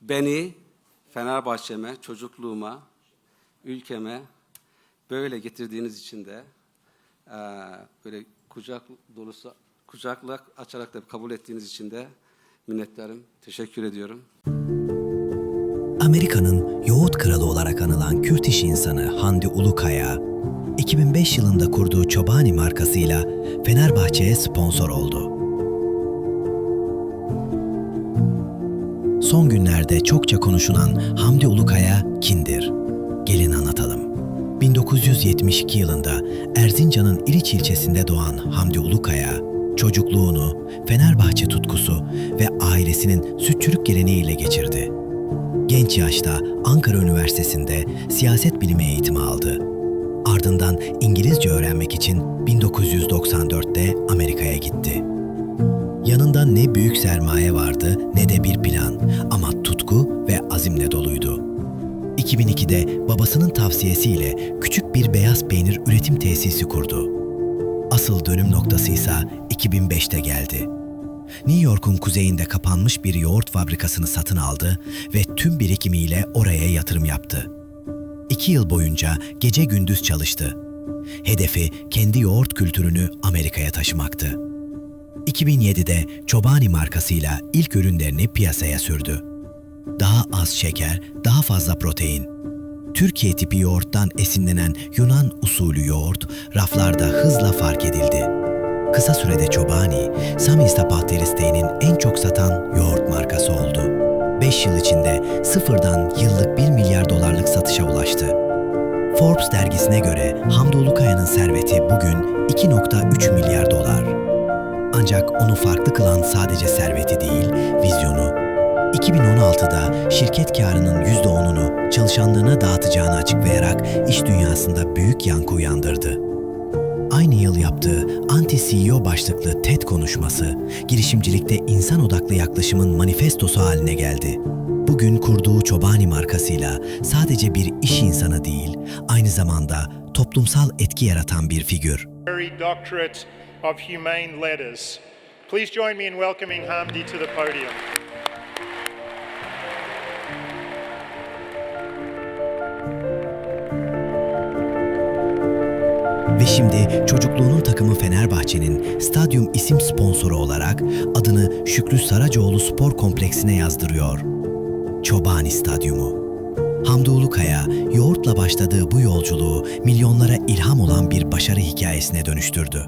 beni Fenerbahçe'me, çocukluğuma, ülkeme böyle getirdiğiniz için de eee, böyle kucak dolusu kucakla açarak da kabul ettiğiniz için de minnettarım. Teşekkür ediyorum. Amerika'nın yoğurt kralı olarak anılan Kürt iş insanı Hamdi Ulukaya, 2005 yılında kurduğu Çobani markasıyla Fenerbahçe'ye sponsor oldu. Son günlerde çokça konuşulan Hamdi Ulukaya kimdir? Gelin anlatalım. 1972 yılında Erzincan'ın İliç ilçesinde doğan Hamdi Ulukaya, çocukluğunu Fenerbahçe tutkusu ve ailesinin sütçülük geleneğiyle geçirdi. Genç yaşta Ankara Üniversitesi'nde siyaset bilimi eğitimi aldı. Ardından İngilizce öğrenmek için 1994'te Amerika'ya gitti. Yanında ne büyük sermaye vardı ne de bir plan ama tutku ve azimle doluydu. 2002'de babasının tavsiyesiyle küçük bir beyaz peynir üretim tesisi kurdu. Asıl dönüm noktası ise 2005'te geldi. New York'un kuzeyinde kapanmış bir yoğurt fabrikasını satın aldı ve tüm birikimiyle oraya yatırım yaptı. İki yıl boyunca gece gündüz çalıştı. Hedefi kendi yoğurt kültürünü Amerika'ya taşımaktı. 2007'de Çobani markasıyla ilk ürünlerini piyasaya sürdü. Daha az şeker, daha fazla protein. Türkiye tipi yoğurttan esinlenen Yunan usulü yoğurt raflarda hızla fark edildi. Kısa sürede Çobani, Samista Pahteristé'nin en çok satan yoğurt markası oldu. 5 yıl içinde sıfırdan yıllık 1 milyar dolarlık satışa ulaştı. Forbes dergisine göre Hamdi Ulukaya'nın serveti bugün 2.3 milyar dolar. Ancak onu farklı kılan sadece serveti değil, vizyonu. 2016'da şirket karının %10'unu çalışanlarına dağıtacağını açıklayarak iş dünyasında büyük yankı uyandırdı. Aynı yıl yaptığı Anti-CEO başlıklı TED konuşması, girişimcilikte insan odaklı yaklaşımın manifestosu haline geldi. Bugün kurduğu Çobani markasıyla sadece bir iş insanı değil, aynı zamanda toplumsal etki yaratan bir figür. Of Humane Letters. Please join me in welcoming Hamdi to the podium. Ve şimdi çocukluğunun takımı Fenerbahçe'nin stadyum isim sponsoru olarak adını Şükrü Saracoğlu Spor Kompleksine yazdırıyor. Çobani Stadyumu. Hamdi Ulukaya, yoğurtla başladığı bu yolculuğu milyonlara ilham olan bir başarı hikayesine dönüştürdü.